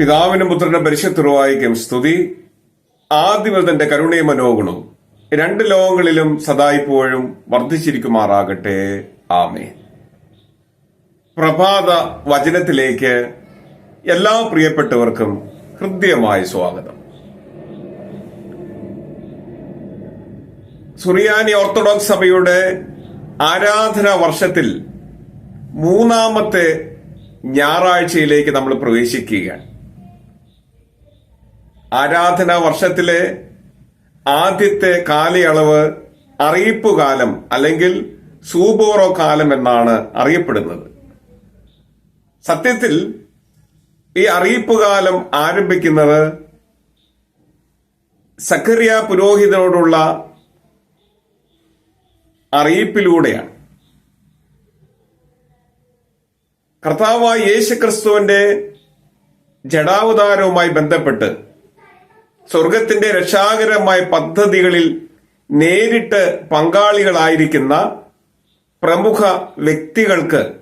പിതാവിനും പുത്രനും പരിശുദ്ധരുവായിക്കും സ്തുതി. കരുണീയ കരുണയും മനോഗുണവും രണ്ട് ലോകങ്ങളിലും സദായിപ്പോഴും വർദ്ധിച്ചിരിക്കുമാറാകട്ടെ. ആമേ പ്രഭാത വചനത്തിലേക്ക് എല്ലാ പ്രിയപ്പെട്ടവർക്കും ഹൃദ്യമായ സ്വാഗതം. സുറിയാനി ഓർത്തഡോക്സ് സഭയുടെ ആരാധന വർഷത്തിൽ മൂന്നാമത്തെ ഞായറാഴ്ചയിലേക്ക് നമ്മൾ പ്രവേശിക്കുകയാണ്. ആരാധനാ വർഷത്തിലെ ആദ്യത്തെ കാലയളവ് അറിയിപ്പ് കാലം അല്ലെങ്കിൽ സൂബോറോ കാലം എന്നാണ് അറിയപ്പെടുന്നത്. സത്യത്തിൽ ഈ അറിയിപ്പ് കാലം ആരംഭിക്കുന്നത് സക്കറിയ പുരോഹിതനോടുള്ള അറിയിപ്പിലൂടെയാണ്. കർത്താവായ യേശുക്രിസ്തുവിന്റെ ജഡാവതാരവുമായി ബന്ധപ്പെട്ട് സ്വർഗത്തിന്റെ രക്ഷാകരമായ പദ്ധതികളിൽ നേരിട്ട് പങ്കാളികളായിരിക്കുന്ന പ്രമുഖ വ്യക്തികൾക്ക്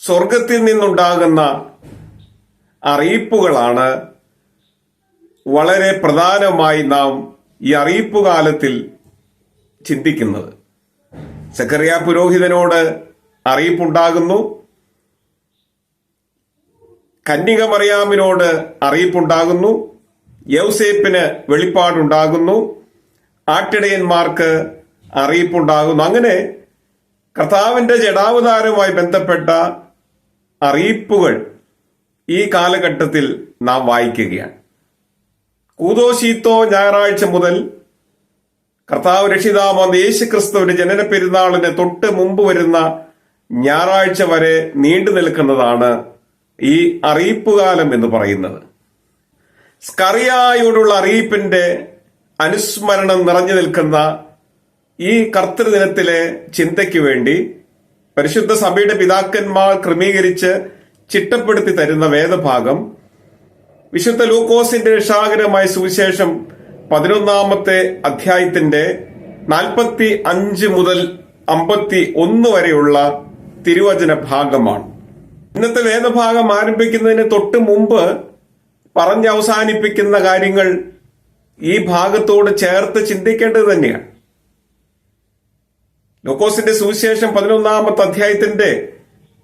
സ്വർഗത്തിൽ നിന്നുണ്ടാകുന്ന അറിയിപ്പുകളാണ് വളരെ പ്രധാനമായി നാം ഈ അറിയിപ്പ് കാലത്തിൽ ചിന്തിക്കുന്നത്. സക്കറിയ പുരോഹിതനോട് അറിയിപ്പുണ്ടാകുന്നു. കന്യക മറിയാമിനോട് അറിയിപ്പുണ്ടാകുന്നു. യൗസേപ്പിന് വെളിപ്പാടുണ്ടാകുന്നു. ആട്ടിടയന്മാർക്ക് അറിയിപ്പുണ്ടാകുന്നു. അങ്ങനെ കർത്താവിന്റെ ജഡാവതാരവുമായി ബന്ധപ്പെട്ട അറിയിപ്പുകൾ ഈ കാലഘട്ടത്തിൽ നാം വായിക്കുകയാണ്. കൂതോശീത്തോ ഞായറാഴ്ച മുതൽ കർത്താവ് രക്ഷിതാമ യേശു ക്രിസ്തുവിന്റെ ജനന പെരുന്നാളിന് തൊട്ട് മുമ്പ് വരുന്ന ഞായറാഴ്ച വരെ നീണ്ടു നിൽക്കുന്നതാണ് ഈ അറിയിപ്പുകാലം എന്ന് പറയുന്നത്. സ്കറിയായോടുള്ള അറിയിപ്പിന്റെ അനുസ്മരണം നിറഞ്ഞു നിൽക്കുന്ന ഈ കർത്തൃദിനത്തിലെ ചിന്തയ്ക്ക് വേണ്ടി പരിശുദ്ധ സഭയുടെ പിതാക്കന്മാർ ക്രമീകരിച്ച് ചിട്ടപ്പെടുത്തി തരുന്ന വേദഭാഗം വിശുദ്ധ ലൂക്കോസിന്റെ രക്ഷാകരമായ സുവിശേഷം പതിനൊന്നാമത്തെ അധ്യായത്തിന്റെ നാൽപ്പത്തി അഞ്ച് മുതൽ അമ്പത്തി ഒന്ന് വരെയുള്ള തിരുവചന ഭാഗമാണ്. ഇന്നത്തെ വേദഭാഗം ആരംഭിക്കുന്നതിന് തൊട്ട് മുമ്പ് പറഞ്ഞ് അവസാനിപ്പിക്കുന്ന കാര്യങ്ങൾ ഈ ഭാഗത്തോട് ചേർത്ത് ചിന്തിക്കേണ്ടത് തന്നെയാണ്. ലൂക്കോസിന്റെ സുവിശേഷം പതിനൊന്നാമത്തെ അധ്യായത്തിന്റെ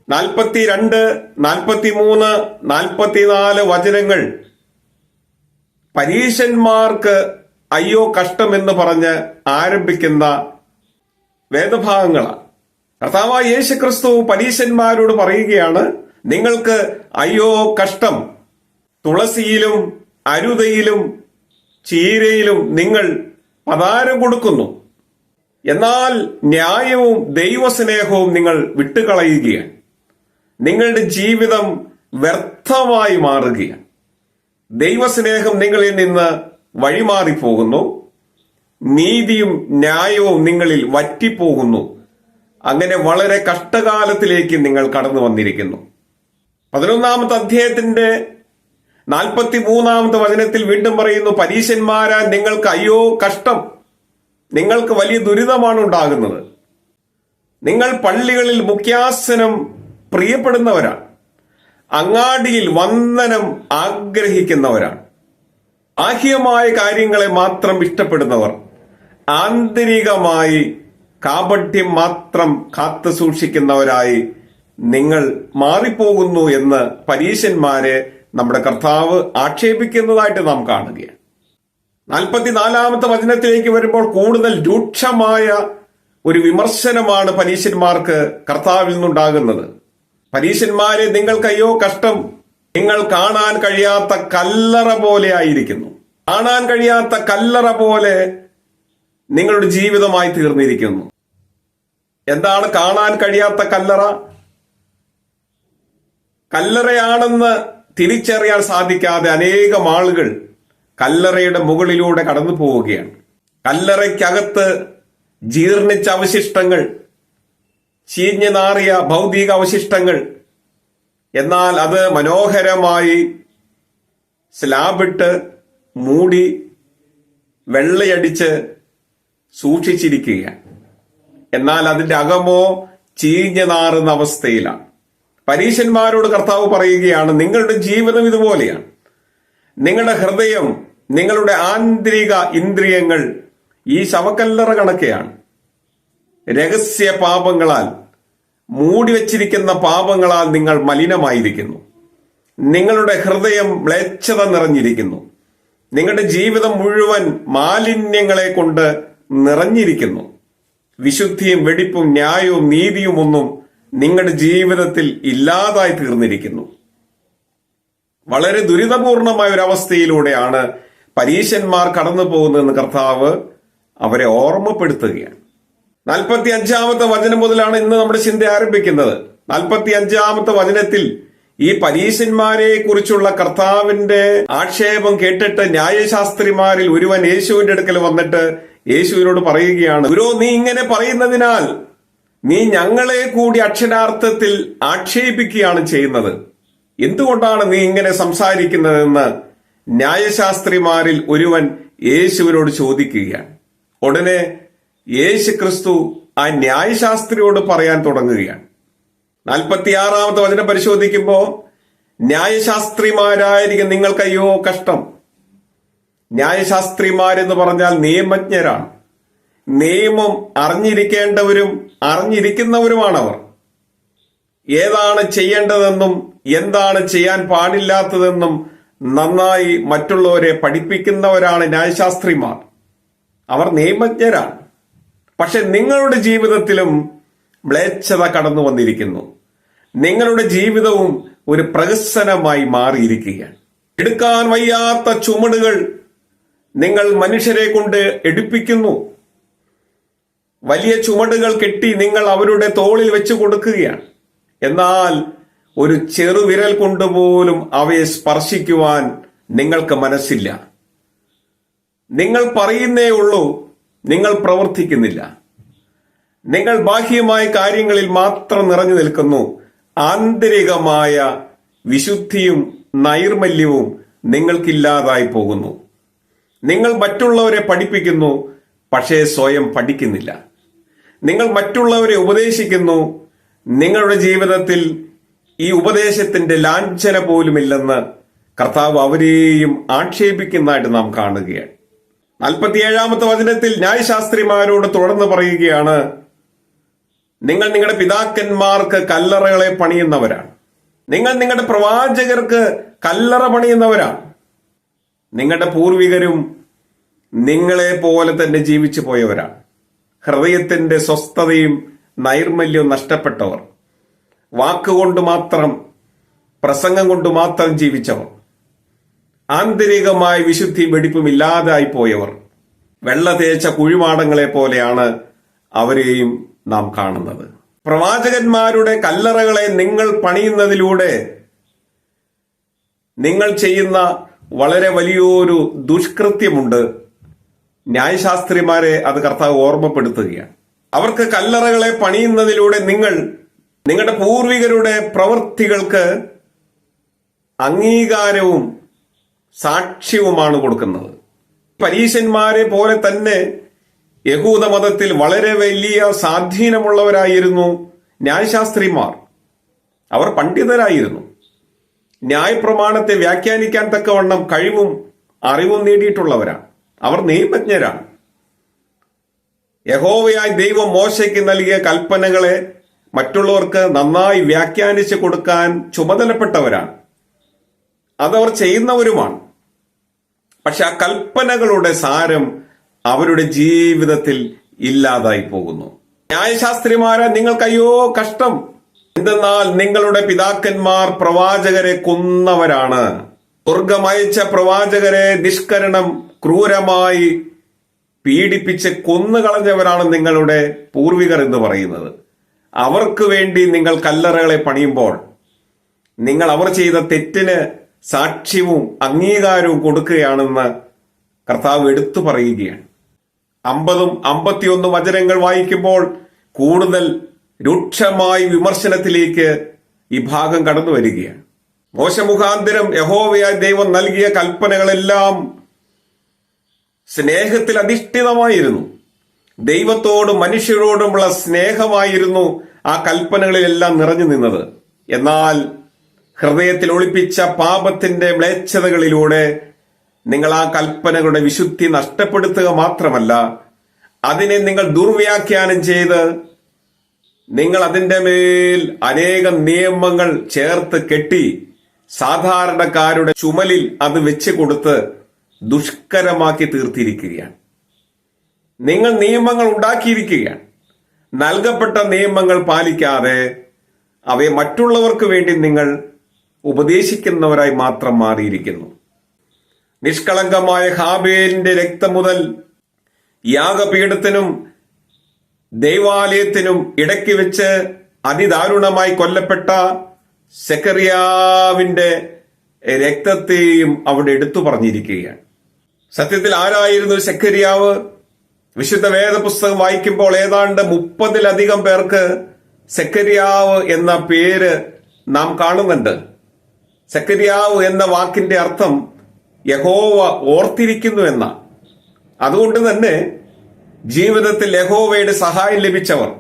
നാൽപ്പത്തിരണ്ട് നാൽപ്പത്തിമൂന്ന് നാൽപ്പത്തിനാല് വചനങ്ങൾ പരീശന്മാർക്ക് അയ്യോ കഷ്ടമെന്ന് പറഞ്ഞ് ആരംഭിക്കുന്ന വേദഭാഗങ്ങളാണ്. കർത്താവായ യേശു ക്രിസ്തു പരീശന്മാരോട് പറയുകയാണ് നിങ്ങൾക്ക് അയ്യോ കഷ്ടം. തുളസിയിലും അരുതയിലും ചീരയിലും നിങ്ങൾ പതാരം കൊടുക്കുന്നു. എന്നാൽ ന്യായവും ദൈവസ്നേഹവും നിങ്ങൾ വിട്ടുകളയുകയാണ്. നിങ്ങളുടെ ജീവിതം വ്യർത്ഥമായി മാറുകയാണ്. ദൈവസ്നേഹം നിങ്ങളിൽ നിന്ന് വഴിമാറിപ്പോകുന്നു. നീതിയും ന്യായവും നിങ്ങളിൽ വറ്റിപ്പോകുന്നു. അങ്ങനെ വളരെ കഷ്ടകാലത്തിലേക്ക് നിങ്ങൾ കടന്നു വന്നിരിക്കുന്നു. പതിനൊന്നാമത്തെ അധ്യായത്തിന്റെ നാൽപ്പത്തി മൂന്നാമത്തെ വചനത്തിൽ വീണ്ടും പറയുന്നു പരീശന്മാരാ നിങ്ങൾക്ക് അയ്യോ കഷ്ടം. നിങ്ങൾക്ക് വലിയ ദുരിതമാണ് ഉണ്ടാകുന്നത്. നിങ്ങൾ പള്ളികളിൽ മുഖ്യാസനം പ്രിയപ്പെടുന്നവരാണ്. അങ്ങാടിയിൽ വന്ദനം ആഗ്രഹിക്കുന്നവരാണ്. ആഹ്യമായ കാര്യങ്ങളെ മാത്രം ഇഷ്ടപ്പെടുന്നവർ ആന്തരികമായി കാപട്യം മാത്രം കാത്തു സൂക്ഷിക്കുന്നവരായി നിങ്ങൾ മാറിപ്പോകുന്നു എന്ന് പരീശന്മാരെ നമ്മുടെ കർത്താവ് ആക്ഷേപിക്കുന്നതായിട്ട് നാം കാണുകയാണ്. നാൽപ്പത്തിനാലാമത്തെ വചനത്തിലേക്ക് വരുമ്പോൾ കൂടുതൽ രൂക്ഷമായ ഒരു വിമർശനമാണ് പരീശന്മാർക്ക് കർത്താവിൽ നിന്നുണ്ടാകുന്നത്. പരീശന്മാരെ നിങ്ങൾക്കയ്യോ കഷ്ടം. നിങ്ങൾ കാണാൻ കഴിയാത്ത കല്ലറ പോലെ ആയിരിക്കുന്നു. കാണാൻ കഴിയാത്ത കല്ലറ പോലെ നിങ്ങളുടെ ജീവിതമായി തീർന്നിരിക്കുന്നു. എന്താണ് കാണാൻ കഴിയാത്ത കല്ലറ? കല്ലറയാണെന്ന് തിരിച്ചറിയാൻ സാധിക്കാതെ അനേകം ആളുകൾ കല്ലറയുടെ മുകളിലൂടെ കടന്നു പോവുകയാണ്. കല്ലറയ്ക്കകത്ത് ജീർണിച്ച അവശിഷ്ടങ്ങൾ ചീഞ്ഞു നാറിയ ഭൗതിക അവശിഷ്ടങ്ങൾ എന്നാൽ അത് മനോഹരമായി സ്ലാബിട്ട് മൂടി വെള്ളയടിച്ച് സൂക്ഷിച്ചിരിക്കുകയാണ്. എന്നാൽ അതിന്റെ അകമോ ചീഞ്ഞു നാറുന്ന അവസ്ഥയിലാണ്. പരീശന്മാരോട് കർത്താവ് പറയുകയാണ് നിങ്ങളുടെ ജീവിതം ഇതുപോലെയാണ്. നിങ്ങളുടെ ഹൃദയം നിങ്ങളുടെ ആന്തരിക ഇന്ദ്രിയങ്ങൾ ഈ ശവക്കല്ലറ കണക്കെയാണ്. രഹസ്യ പാപങ്ങളാൽ മൂടിവെച്ചിരിക്കുന്ന പാപങ്ങളാൽ നിങ്ങൾ മലിനമായിരിക്കുന്നു. നിങ്ങളുടെ ഹൃദയം മ്ലേച്ഛത നിറഞ്ഞിരിക്കുന്നു. നിങ്ങളുടെ ജീവിതം മുഴുവൻ മാലിന്യങ്ങളെ കൊണ്ട് നിറഞ്ഞിരിക്കുന്നു. വിശുദ്ധിയും വെടിപ്പും ന്യായവും നീതിയും ഒന്നും നിങ്ങളുടെ ജീവിതത്തിൽ ഇല്ലാതായി തീർന്നിരിക്കുന്നു. വളരെ ദുരിതപൂർണമായ ഒരു അവസ്ഥയിലൂടെയാണ് പരീശന്മാർ കടന്നു പോകുന്നതെന്ന് കർത്താവ് അവരെ ഓർമ്മപ്പെടുത്തുകയാണ്. നാൽപ്പത്തി അഞ്ചാമത്തെ വചനം മുതലാണ് ഇന്ന് നമ്മുടെ ചിന്ത ആരംഭിക്കുന്നത്. നാൽപ്പത്തി അഞ്ചാമത്തെ വചനത്തിൽ ഈ പരീശന്മാരെ കുറിച്ചുള്ള കർത്താവിന്റെ ആക്ഷേപം കേട്ടിട്ട് ന്യായശാസ്ത്രിമാരിൽ ഒരുവൻ യേശുവിന്റെ അടുക്കൽ വന്നിട്ട് യേശുവിനോട് പറയുകയാണ് ഗുരു നീ ഇങ്ങനെ പറയുന്നതിനാൽ നീ ഞങ്ങളെ കൂടി അക്ഷരാർത്ഥത്തിൽ ആക്ഷേപിക്കുകയാണ് ചെയ്യുന്നത്. എന്തുകൊണ്ടാണ് നീ ഇങ്ങനെ സംസാരിക്കുന്നതെന്ന് ന്യായശാസ്ത്രിമാരിൽ ഒരുവൻ യേശുവിനോട് ചോദിക്കുകയാണ്. ഉടനെ യേശു ക്രിസ്തു ആ ന്യായശാസ്ത്രിയോട് പറയാൻ തുടങ്ങുകയാണ്. നാൽപ്പത്തിയാറാമത്തെ വചനം പരിശോധിക്കുമ്പോൾ ന്യായശാസ്ത്രിമാരായിരിക്കും നിങ്ങൾക്കയ്യോ കഷ്ടം. ന്യായശാസ്ത്രിമാരെന്ന് പറഞ്ഞാൽ നിയമജ്ഞരാണ്. നിയമം അറിഞ്ഞിരിക്കേണ്ടവരും അവർ ഏതാണ് ചെയ്യേണ്ടതെന്നും എന്താണ് ചെയ്യാൻ പാടില്ലാത്തതെന്നും നന്നായി മറ്റുള്ളവരെ പഠിപ്പിക്കുന്നവരാണ് ന്യായശാസ്ത്രിമാർ. അവർ നിയമജ്ഞരാണ്. പക്ഷെ നിങ്ങളുടെ ജീവിതത്തിലും മ്ലേച്ഛത കടന്നു വന്നിരിക്കുന്നു. നിങ്ങളുടെ ജീവിതവും ഒരു പ്രഹസനമായി മാറിയിരിക്കുകയാണ്. എടുക്കാൻ വയ്യാത്ത ചുമടുകൾ നിങ്ങൾ മനുഷ്യരെ കൊണ്ട് എടുപ്പിക്കുന്നു. വലിയ ചുമടുകൾ കെട്ടി നിങ്ങൾ അവരുടെ തോളിൽ വെച്ച് കൊടുക്കുകയാണ്. എന്നാൽ ഒരു ചെറുവിരൽ കൊണ്ടുപോലും അവയെ സ്പർശിക്കുവാൻ നിങ്ങൾക്ക് മനസ്സില്ല. നിങ്ങൾ പറയുന്നേ ഉള്ളൂ നിങ്ങൾ പ്രവർത്തിക്കുന്നില്ല. നിങ്ങൾ ബാഹ്യമായ കാര്യങ്ങളിൽ മാത്രം നിറഞ്ഞു നിൽക്കുന്നു. ആന്തരികമായ വിശുദ്ധിയും നൈർമല്യവും നിങ്ങൾക്കില്ലാതായി പോകുന്നു. നിങ്ങൾ മറ്റുള്ളവരെ പഠിപ്പിക്കുന്നു പക്ഷേ സ്വയം പഠിക്കുന്നില്ല. നിങ്ങൾ മറ്റുള്ളവരെ ഉപദേശിക്കുന്നു നിങ്ങളുടെ ജീവിതത്തിൽ ഈ ഉപദേശത്തിന്റെ ലാഞ്ചന പോലുമില്ലെന്ന് കർത്താവ് അവരെയും ആക്ഷേപിക്കുന്നതായിട്ട് നാം കാണുകയാണ്. നാൽപ്പത്തിയേഴാമത്തെ വചനത്തിൽ ന്യായശാസ്ത്രിമാരോട് തുടർന്ന് പറയുകയാണ് നിങ്ങൾ നിങ്ങളുടെ പിതാക്കന്മാർക്ക് കല്ലറകളെ പണിയുന്നവരാണ്. നിങ്ങൾ നിങ്ങളുടെ പ്രവാചകർക്ക് കല്ലറ പണിയുന്നവരാണ്. നിങ്ങളുടെ പൂർവികരും നിങ്ങളെ പോലെ തന്നെ ജീവിച്ചു പോയവരാണ്. ഹൃദയത്തിന്റെ സ്വസ്ഥതയും നൈർമല്യവും നഷ്ടപ്പെട്ടവർ. വാക്കുകൊണ്ട് മാത്രം പ്രസംഗം കൊണ്ട് മാത്രം ജീവിച്ചവർ. ആന്തരികമായ വിശുദ്ധി വെടിപ്പും ഇല്ലാതായി പോയവർ. വെള്ള തേച്ച കുഴിമാടങ്ങളെ പോലെയാണ് അവരെയും നാം കാണുന്നത്. പ്രവാചകന്മാരുടെ കല്ലറകളെ നിങ്ങൾ പണിയുന്നതിലൂടെ നിങ്ങൾ ചെയ്യുന്ന വളരെ വലിയൊരു ദുഷ്കൃത്യമുണ്ട്. ന്യായശാസ്ത്രിമാരെ അത് കർത്താവ് ഓർമ്മപ്പെടുത്തുകയാണ്. അവർക്ക് കല്ലറകളെ പണിയുന്നതിലൂടെ നിങ്ങൾ നിങ്ങളുടെ പൂർവികരുടെ പ്രവൃത്തികൾക്ക് അംഗീകാരവും സാക്ഷ്യവുമാണ് കൊടുക്കുന്നത്. പരീശന്മാരെ പോലെ തന്നെ യഹൂദ മതത്തിൽ വളരെ വലിയ സ്വാധീനമുള്ളവരായിരുന്നു ന്യായശാസ്ത്രിമാർ. അവർ പണ്ഡിതരായിരുന്നു. ന്യായപ്രമാണത്തെ വ്യാഖ്യാനിക്കാൻ തക്കവണ്ണം കഴിവും അറിവും നേടിയിട്ടുള്ളവരാണ്. അവർ നിയമജ്ഞരാണ്. യഹോവയായ ദൈവം മോശയ്ക്ക് നൽകിയ കൽപ്പനകളെ മറ്റുള്ളവർക്ക് നന്നായി വ്യാഖ്യാനിച്ചു കൊടുക്കാൻ ചുമതലപ്പെട്ടവരാണ്. അതവർ ചെയ്യുന്നവരുമാണ്. പക്ഷെ ആ കൽപ്പനകളുടെ സാരം അവരുടെ ജീവിതത്തിൽ ഇല്ലാതായി പോകുന്നു. ന്യായശാസ്ത്രിമാരെ നിങ്ങൾക്കയ്യോ കഷ്ടം. എന്തെന്നാൽ നിങ്ങളുടെ പിതാക്കന്മാർ പ്രവാചകരെ കൊന്നവരാണ്. സ്വർഗമയച്ച പ്രവാചകരെ നിഷ്കരണം ക്രൂരമായി പീഡിപ്പിച്ച് കൊന്നുകളഞ്ഞവരാണ് നിങ്ങളുടെ പൂർവികർ എന്ന് പറയുന്നത്. അവർക്ക് വേണ്ടി നിങ്ങൾ കല്ലറകളെ പണിയുമ്പോൾ നിങ്ങൾ അവർ ചെയ്ത തെറ്റിന് സാക്ഷ്യവും അംഗീകാരവും കൊടുക്കുകയാണെന്ന് കർത്താവ് എടുത്തു പറയുകയാണ്. അമ്പതും അമ്പത്തിയൊന്നും വചനങ്ങൾ വായിക്കുമ്പോൾ കൂടുതൽ രൂക്ഷമായി വിമർശനത്തിലേക്ക് ഈ ഭാഗം കടന്നു വരികയാണ്. മോശമുഖാന്തരം യഹോവയായ ദൈവം നൽകിയ കൽപ്പനകളെല്ലാം സ്നേഹത്തിൽ അധിഷ്ഠിതമായിരുന്നു. ദൈവത്തോടും മനുഷ്യരോടുമുള്ള സ്നേഹമായിരുന്നു ആ കൽപ്പനകളിലെല്ലാം നിറഞ്ഞു നിന്നത്. എന്നാൽ ഹൃദയത്തിൽ ഒളിപ്പിച്ച പാപത്തിന്റെ മ്ലേച്ഛതകളിലൂടെ നിങ്ങൾ ആ കൽപ്പനകളുടെ വിശുദ്ധി നഷ്ടപ്പെടുത്തുക മാത്രമല്ല അതിനെ നിങ്ങൾ ദുർവ്യാഖ്യാനം ചെയ്ത് നിങ്ങൾ അതിന്റെ മേൽ അനേകം നിയമങ്ങൾ ചേർത്ത് കെട്ടി സാധാരണക്കാരുടെ ചുമലിൽ അത് വെച്ച് കൊടുത്ത് ദുഷ്കരമാക്കി തീർത്തിരിക്കുകയാണ്. നിങ്ങൾ നിയമങ്ങൾ ഉണ്ടാക്കിയിരിക്കുകയാണ്. നൽകപ്പെട്ട നിയമങ്ങൾ പാലിക്കാതെ അവയെ മറ്റുള്ളവർക്ക് വേണ്ടി നിങ്ങൾ ഉപദേശിക്കുന്നവരായി മാത്രം മാറിയിരിക്കുന്നു. നിഷ്കളങ്കമായ ഹാബേലിന്റെ രക്തം മുതൽ യാഗപീഠത്തിനും ദൈവാലയത്തിനും ഇടയ്ക്ക് വെച്ച് അതിദാരുണമായി കൊല്ലപ്പെട്ട സെക്കറിയാവിന്റെ രക്തത്തെയും അവിടെ എടുത്തു പറഞ്ഞിരിക്കുകയാണ്. സത്യത്തിൽ ആരായിരുന്നു സെക്കരിയാവ് വിശുദ്ധ വേദപുസ്തകം വായിക്കുമ്പോൾ ഏതാണ്ട് മുപ്പതിലധികം പേർക്ക് സെക്കരിയാവ് എന്ന പേര് നാം കാണുന്നുണ്ട്. സെക്കരിയാവ് എന്ന വാക്കിന്റെ അർത്ഥം യഹോവ ഓർത്തിരിക്കുന്നു എന്ന അതുകൊണ്ട് തന്നെ ജീവിതത്തിൽ യഹോവയുടെ സഹായം ലഭിച്ചവർ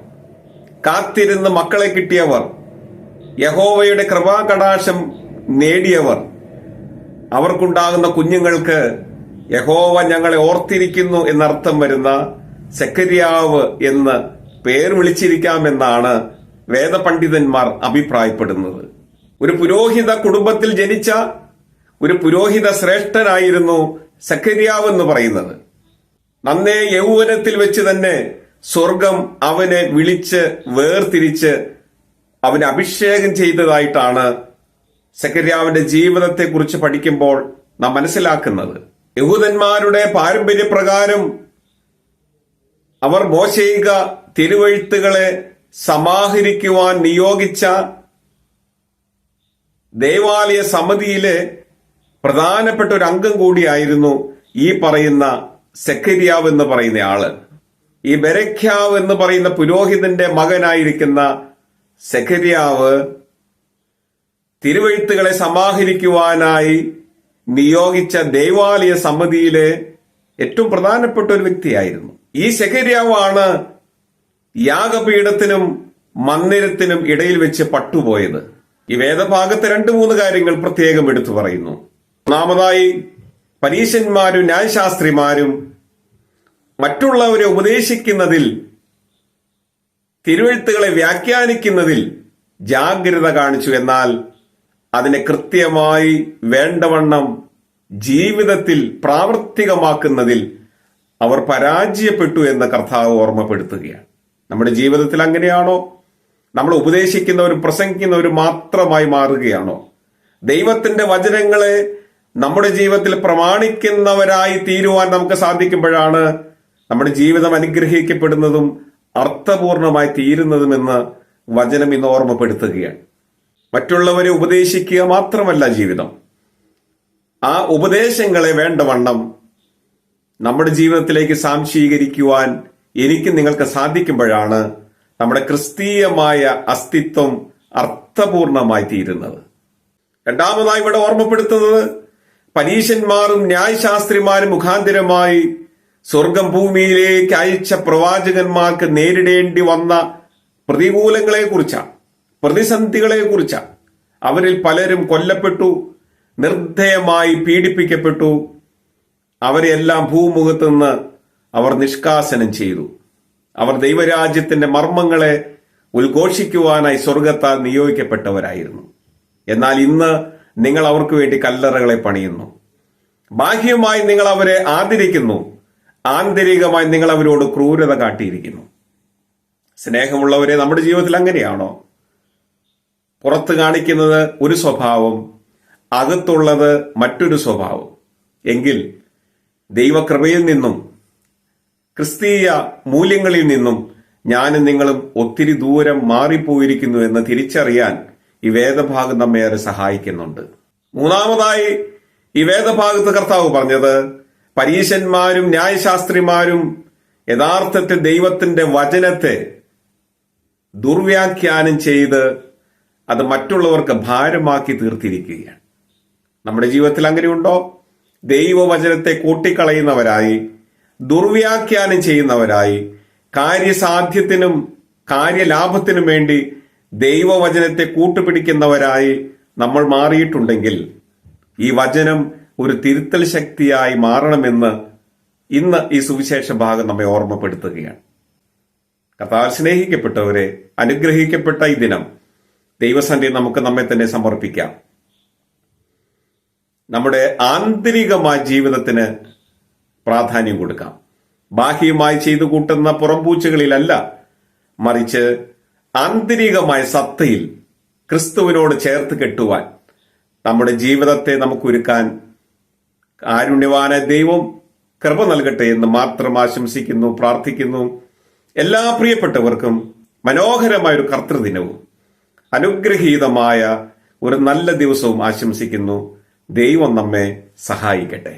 കാത്തിരുന്ന് മക്കളെ കിട്ടിയവർ യഹോവയുടെ കൃപാകടാശം നേടിയവർ അവർക്കുണ്ടാകുന്ന കുഞ്ഞുങ്ങൾക്ക് യഹോവ ഞങ്ങളെ ഓർത്തിരിക്കുന്നു എന്നർത്ഥം വരുന്ന സെക്കരിയാവ് എന്ന് പേർ വിളിച്ചിരിക്കാമെന്നാണ് വേദപണ്ഡിതന്മാർ അഭിപ്രായപ്പെടുന്നത്. ഒരു പുരോഹിത കുടുംബത്തിൽ ജനിച്ച ഒരു പുരോഹിത ശ്രേഷ്ഠനായിരുന്നു സക്കരിയാവ് എന്ന് പറയുന്നത്. നന്നേ യൗവനത്തിൽ വെച്ച് തന്നെ സ്വർഗം അവനെ വിളിച്ച് വേർതിരിച്ച് അവനെ അഭിഷേകം ചെയ്തതായിട്ടാണ് സക്കരിയാവിന്റെ ജീവിതത്തെക്കുറിച്ച് പഠിക്കുമ്പോൾ നാം മനസ്സിലാക്കുന്നത്. യഹൂദന്മാരുടെ പാരമ്പര്യപ്രകാരം അവർ മോശയിക തിരുവഴുത്തുകളെ സമാഹരിക്കുവാൻ നിയോഗിച്ച ദേവാലയ സമിതിയിലെ പ്രധാനപ്പെട്ട ഒരു അംഗം കൂടിയായിരുന്നു ഈ പറയുന്ന സെക്കരിയാവ് എന്ന് പറയുന്ന ആൾ. ഈ ബെരഖ്യാവ് എന്ന് പറയുന്ന പുരോഹിതന്റെ മകനായിരിക്കുന്ന സെക്കരിയാവ് തിരുവഴുത്തുകളെ സമാഹരിക്കുവാനായി നിയോഗിച്ച ദൈവാലയ സമിതിയിലെ ഏറ്റവും പ്രധാനപ്പെട്ട ഒരു വ്യക്തിയായിരുന്നു. ഈ സെക്കരിയാവാണ് യാഗപീഠത്തിനും മന്ദിരത്തിനും ഇടയിൽ വെച്ച് പട്ടുപോയത്. ഈ വേദഭാഗത്ത് രണ്ട് മൂന്ന് കാര്യങ്ങൾ പ്രത്യേകം എടുത്തു പറയുന്നു. ഒന്നാമതായി പരീശന്മാരും ന്യായശാസ്ത്രിമാരും മറ്റുള്ളവരെ ഉപദേശിക്കുന്നതിൽ തിരുവഴുത്തുകളെ വ്യാഖ്യാനിക്കുന്നതിൽ ജാഗ്രത കാണിച്ചു എന്നാൽ അതിനെ കൃത്യമായി വേണ്ടവണ്ണം ജീവിതത്തിൽ പ്രാവർത്തികമാക്കുന്നതിൽ അവർ പരാജയപ്പെട്ടു എന്ന് കർത്താവ് ഓർമ്മപ്പെടുത്തുകയാണ്. നമ്മുടെ ജീവിതത്തിൽ അങ്ങനെയാണോ? നമ്മൾ ഉപദേശിക്കുന്നവരും പ്രസംഗിക്കുന്നവരും മാത്രമായി മാറുകയാണോ? ദൈവത്തിന്റെ വചനങ്ങളെ നമ്മുടെ ജീവിതത്തിൽ പ്രമാണിക്കുന്നവരായി തീരുവാൻ നമുക്ക് സാധിക്കുമ്പോഴാണ് നമ്മുടെ ജീവിതം അനുഗ്രഹിക്കപ്പെടുന്നതും അർത്ഥപൂർണമായി തീരുന്നതുമെന്ന് വചനം ഇന്ന് ഓർമ്മപ്പെടുത്തുകയാണ്. മറ്റുള്ളവരെ ഉപദേശിക്കുക മാത്രമല്ല ജീവിതം. ആ ഉപദേശങ്ങളെ വേണ്ടവണ്ണം നമ്മുടെ ജീവിതത്തിലേക്ക് സാംശീകരിക്കുവാൻ എനിക്ക് നിങ്ങൾക്ക് സാധിക്കുമ്പോഴാണ് നമ്മുടെ ക്രിസ്തീയമായ അസ്തിത്വം അർത്ഥപൂർണമായി തീരുന്നത്. രണ്ടാമതായി ഇവിടെ ഓർമ്മപ്പെടുത്തുന്നത് പരീശന്മാരും ന്യായശാസ്ത്രിമാരും മുഖാന്തരമായി സ്വർഗം ഭൂമിയിലേക്ക് അയച്ച പ്രവാചകന്മാർക്ക് നേരിടേണ്ടി വന്ന പ്രതികൂലങ്ങളെ കുറിച്ചാണ് പ്രതിസന്ധികളെ കുറിച്ചാണ് അവരിൽ പലരും കൊല്ലപ്പെട്ടു നിർദ്ധയമായി പീഡിപ്പിക്കപ്പെട്ടു. അവരെല്ലാം ഭൂമുഖത്തു നിന്ന് അവർ നിഷ്കാസനം ചെയ്തു. അവർ ദൈവരാജ്യത്തിന്റെ മർമ്മങ്ങളെ ഉദ്ഘോഷിക്കുവാനായി സ്വർഗത്താൽ നിയോഗിക്കപ്പെട്ടവരായിരുന്നു. എന്നാൽ ഇന്ന് നിങ്ങൾ അവർക്ക് വേണ്ടി കല്ലറകളെ പണിയുന്നു. ബാഹ്യമായി നിങ്ങൾ അവരെ ആദരിക്കുന്നു. ആന്തരികമായി നിങ്ങൾ അവരോട് ക്രൂരത കാട്ടിയിരിക്കുന്നു. സ്നേഹമുള്ളവരെ നമ്മുടെ ജീവിതത്തിൽ അങ്ങനെയാണോ? പുറത്ത് കാണിക്കുന്നത് ഒരു സ്വഭാവം അകത്തുള്ളത് മറ്റൊരു സ്വഭാവം. എങ്കിൽ ദൈവകൃപയിൽ നിന്നും ക്രിസ്തീയ മൂല്യങ്ങളിൽ നിന്നും ഞാനും നിങ്ങളും ഒത്തിരി ദൂരം മാറിപ്പോയിരിക്കുന്നു എന്ന് തിരിച്ചറിയാൻ ഈ വേദഭാഗം നമ്മെ ഏറെ സഹായിക്കുന്നുണ്ട്. മൂന്നാമതായി ഈ വേദഭാഗത്ത് കർത്താവ് പറഞ്ഞത് പരീശന്മാരും ന്യായശാസ്ത്രിമാരും യഥാർത്ഥത്തിൽ ദൈവത്തിന്റെ വചനത്തെ ദുർവ്യാഖ്യാനം ചെയ്ത് അത് മറ്റുള്ളവർക്ക് ഭാരമാക്കി തീർത്തിരിക്കുകയാണ്. നമ്മുടെ ജീവിതത്തിൽ അങ്ങനെയുണ്ടോ? ദൈവവചനത്തെ കൂട്ടിക്കളയുന്നവരായി ദുർവ്യാഖ്യാനം ചെയ്യുന്നവരായി കാര്യസാധ്യത്തിനും കാര്യലാഭത്തിനും വേണ്ടി ദൈവവചനത്തെ കൂട്ടുപിടിക്കുന്നവരായി നമ്മൾ മാറിയിട്ടുണ്ടെങ്കിൽ ഈ വചനം ഒരു തിരുത്തൽ ശക്തിയായി മാറണമെന്ന് ഇന്ന് ഈ സുവിശേഷ ഭാഗം നമ്മെ ഓർമ്മപ്പെടുത്തുകയാണ്. കർത്താവ് സ്നേഹിക്കപ്പെട്ടവരെ അനുഗ്രഹിക്കപ്പെട്ട ഈ ദിനം ദൈവസന്ധി നമുക്ക് നമ്മെ തന്നെ സമർപ്പിക്കാം. നമ്മുടെ ആന്തരികമായ ജീവിതത്തിന് പ്രാധാന്യം കൊടുക്കാം. ബാഹ്യമായി ചെയ്തു കൂട്ടുന്ന പുറംപൂച്ചകളിലല്ല മറിച്ച് ആന്തരികമായ സത്തയിൽ ക്രിസ്തുവിനോട് ചേർത്ത് കെട്ടുവാൻ നമ്മുടെ ജീവിതത്തെ നമുക്കൊരുക്കാൻ കാരുണ്യവാന ദൈവം കൃപ നൽകട്ടെ എന്ന് മാത്രം ആശംസിക്കുന്നു പ്രാർത്ഥിക്കുന്നു. എല്ലാ പ്രിയപ്പെട്ടവർക്കും മനോഹരമായ ഒരു കർത്തൃദിനവും അനുഗ്രഹീതമായ ഒരു നല്ല ദിവസവും ആശംസിക്കുന്നു. ദൈവം നമ്മെ സഹായിക്കട്ടെ.